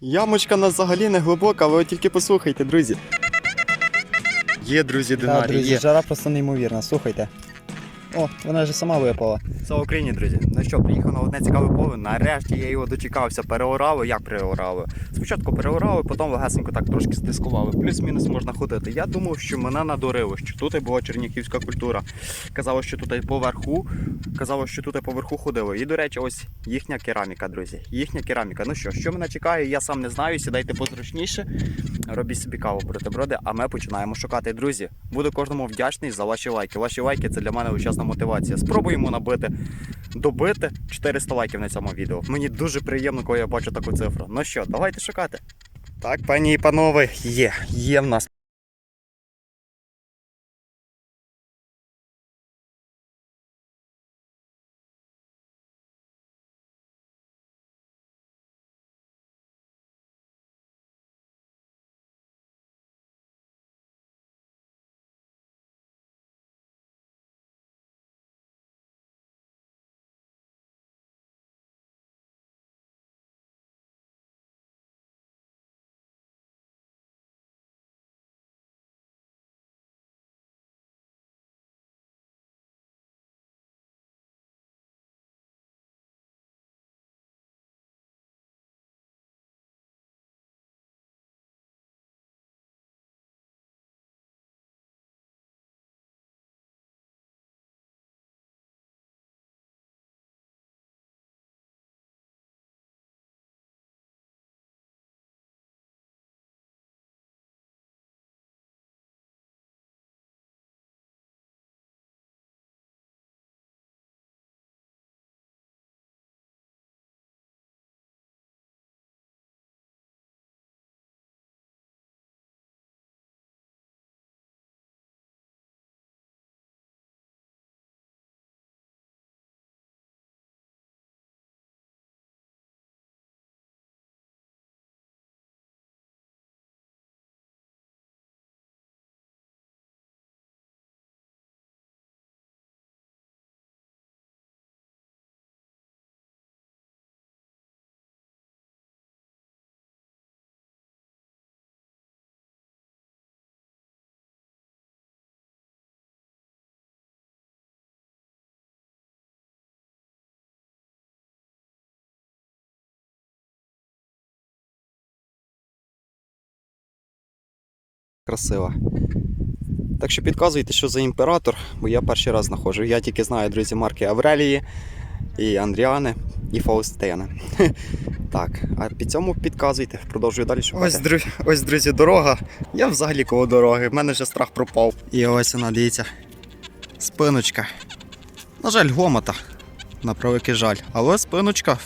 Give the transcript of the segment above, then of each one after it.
Ямочка у нас взагалі не глибока, ви тільки послухайте, друзі. Є, друзі, динарі, Да, друзі, є. жара просто неймовірна, слухайте. О, вона вже сама випала. Слава Україні, друзі. Ну що, приїхав на одне цікаве поле. Нарешті я його дочекався. Переорали. Як переорали? Спочатку переорали, потім легесенько так трошки стискували. Плюс-мінус можна ходити. Я думав, що мене надурили, що тут була чернігівська культура. Казало, що тут поверху. Казало, що тут поверху ходили. І, до речі, ось їхня кераміка, друзі. Їхня кераміка. Ну що, що мене чекає, я сам не знаю. Сідайте позручніше. Робіть собі каву бутерброди, а ми починаємо шукати. Друзі, буду кожному вдячний за ваші лайки. Ваші лайки це для мене величезна мотивація. Спробуємо набити, добити 400 лайків на цьому відео. Мені дуже приємно, коли я бачу таку цифру. Ну що, давайте шукати. Так, пані і панове, є, є в нас. Красива. Так що підказуйте, що за імператор, бо я перший раз знаходжу. Я тільки знаю, друзі, марки Аврелії, і Андріани, і Фаустини. Так, а під цьому підказуйте, продовжую далі шукати. Ось, друзі, ось, друзі, дорога. Я взагалі коло дороги, в мене вже страх пропав. І ось вона, дивіться. Спиночка. На жаль, гомота. На превеликий жаль. Але спиночка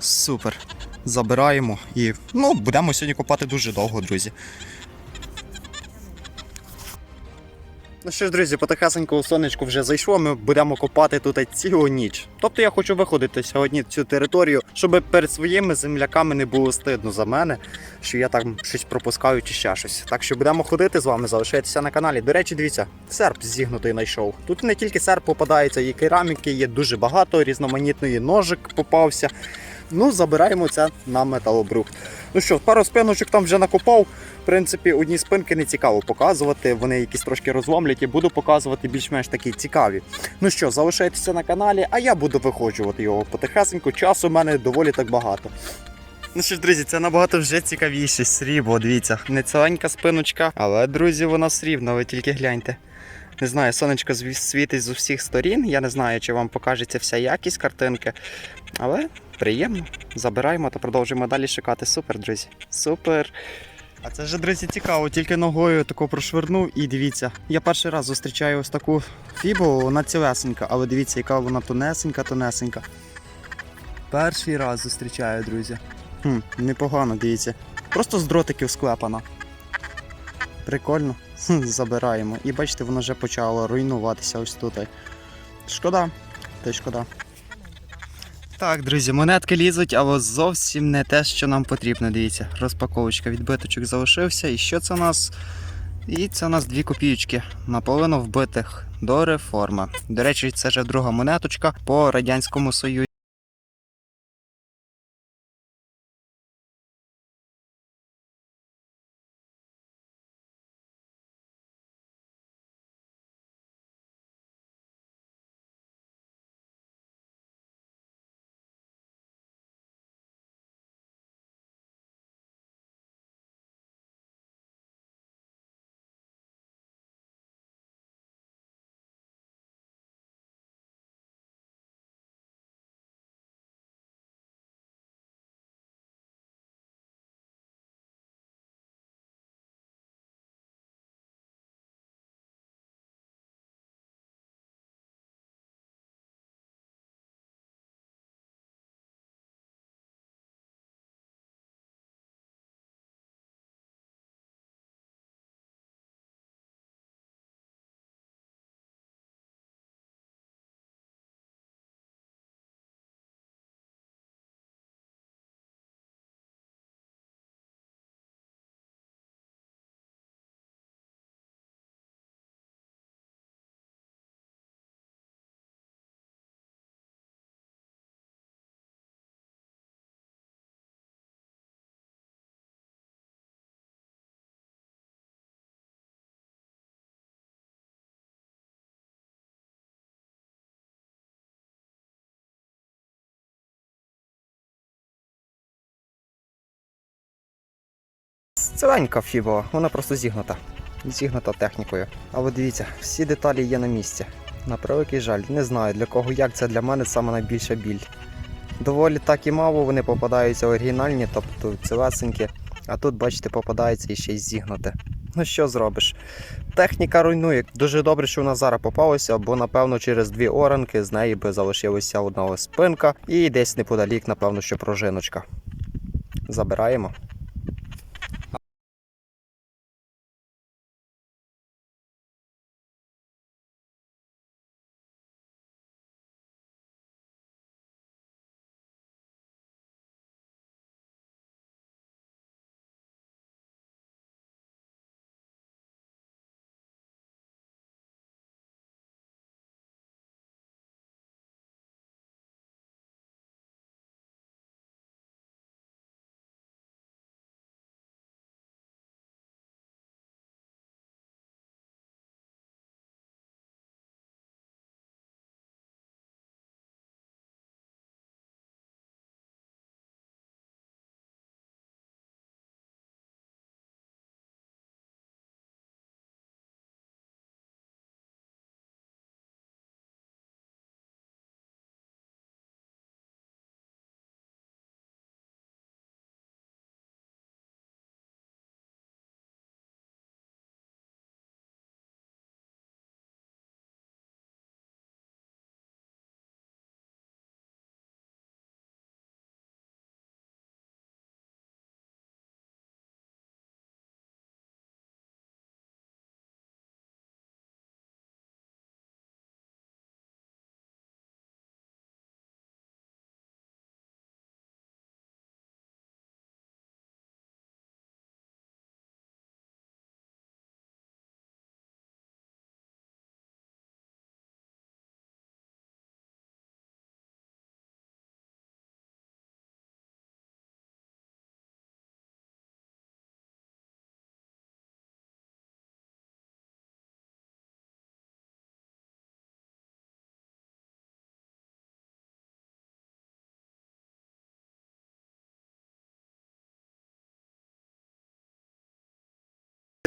супер. Забираємо і ну, будемо сьогодні копати дуже довго, друзі. Ну що ж, друзі, потихесенько сонечко вже зайшло. Ми будемо копати тут цілу ніч. Тобто я хочу виходити сьогодні цю територію, щоб перед своїми земляками не було стидно за мене, що я там щось пропускаю чи ще щось. Так що будемо ходити з вами, залишайтеся на каналі. До речі, дивіться, серп зігнутий знайшов. Тут не тільки серп попадається, і кераміки є дуже багато, різноманітної ножик попався. Ну, забираємо це на металобрух. Ну що, пару спиночок там вже накопав. В принципі, одні спинки не цікаво показувати, вони якісь трошки розломлять і буду показувати більш-менш такі цікаві. Ну що, залишайтеся на каналі, а я буду виходжувати його потихесеньку. Часу в мене доволі так багато. Ну що ж, друзі, це набагато вже цікавіше. Срібло, дивіться, не ціленька спиночка, але, друзі, вона срібна, ви тільки гляньте. Не знаю, сонечко світить з усіх сторін. Я не знаю, чи вам покажеться вся якість картинки, але приємно. Забираємо та продовжуємо далі шукати. Супер, друзі. Супер. А це вже, друзі, цікаво, тільки ногою тако прошвернув і дивіться. Я перший раз зустрічаю ось таку фібу, вона цілесенька, але дивіться, яка вона тонесенька, тонесенька. Перший раз зустрічаю, друзі. Хм, непогано, дивіться. Просто з дротиків склепана. Прикольно. Хм, забираємо. І бачите, воно вже почало руйнуватися ось тут. Шкода, та й шкода. Так, друзі, монетки лізуть, але зовсім не те, що нам потрібно. Дивіться, розпаковочка відбиточок залишився. І що це у нас? І це у нас дві копійки, наполовину вбитих до реформи. До речі, це вже друга монеточка по Радянському Союзі. Ціленька фібова, вона просто зігнута. Зігнута технікою. Але дивіться, всі деталі є на місці. На превеликий жаль, не знаю для кого як це для мене саме найбільша біль. Доволі так і мало вони попадаються оригінальні, тобто цілесенькі, а тут, бачите, попадається і ще й зігнуте. Ну що зробиш? Техніка руйнує. Дуже добре, що вона зараз попалася, бо напевно через дві оранки з неї би залишилася одна спинка і десь неподалік, напевно, що пружиночка. Забираємо.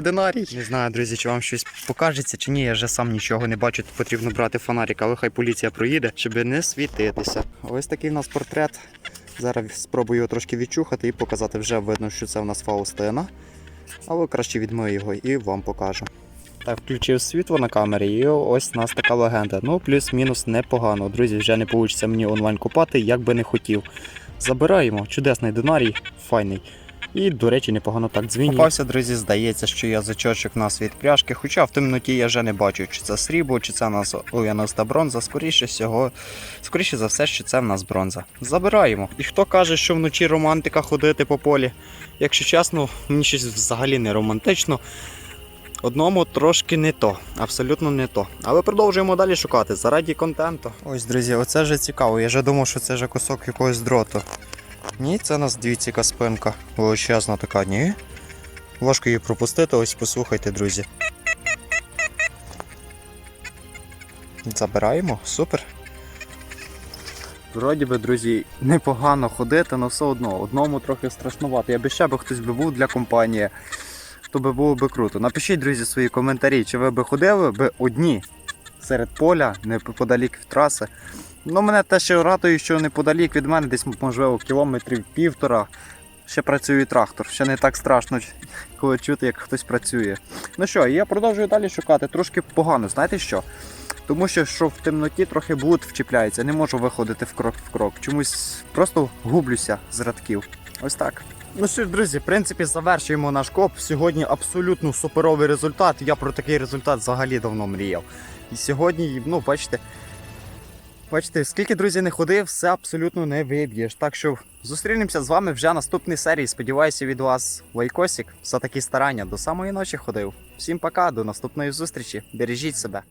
Динарій. Не знаю, друзі, чи вам щось покажеться, чи ні. Я вже сам нічого не бачу. Тут потрібно брати фонарик, але хай поліція проїде, щоб не світитися. Ось такий в нас портрет. Зараз спробую його трошки відчухати і показати. Вже видно, що це в нас Фаустина. Але краще відмию його і вам покажу. Так, включив світло на камері, і ось у нас така легенда. Ну, плюс-мінус непогано. Друзі, вже не вийде мені онлайн купати, як би не хотів. Забираємо. Чудесний динарій, файний. І, до речі, непогано так дзвінює. Попався, друзі, здається, що язичочок у нас від пряжки, хоча в темноті я вже не бачу, чи це срібло, чи це у нас оліяноста бронза. Скоріше всього, скоріше за все, що це в нас бронза. Забираємо. І хто каже, що вночі романтика ходити по полі? Якщо чесно, мені щось взагалі не романтично. Одному трошки не то, абсолютно не то. Але продовжуємо далі шукати заради контенту. Ось, друзі, оце вже цікаво. Я вже думав, що це вже кусок якогось дроту. Ні, це нас дивіться яка спинка. Величезна така, ні. Важко її пропустити, ось послухайте, друзі. Забираємо, супер. Вроді би, друзі, непогано ходити, але все одно. Одному трохи страшнувато. Я би ще би хтось би був для компанії, то би було би круто. Напишіть, друзі, свої коментарі, чи ви би ходили би одні серед поля, неподалік від траси. Ну, мене те ще радує, що неподалік від мене, десь можливо кілометрів півтора. Ще працює трактор, ще не так страшно, коли чути, як хтось працює. Ну що, я продовжую далі шукати. Трошки погано, знаєте що? Тому що, що в темноті трохи блуд вчіпляється, не можу виходити в крок в крок. Чомусь просто гублюся з радків. Ось так. Ну що ж, друзі, в принципі, завершуємо наш коп. Сьогодні абсолютно суперовий результат. Я про такий результат взагалі давно мріяв. І сьогодні, ну, бачите, Бачите, скільки друзі не ходив, все абсолютно не виб'єш. Так що зустрінемося з вами вже наступній серії. Сподіваюся від вас лайкосик за такі старання. До самої ночі ходив. Всім пока, до наступної зустрічі. Бережіть себе.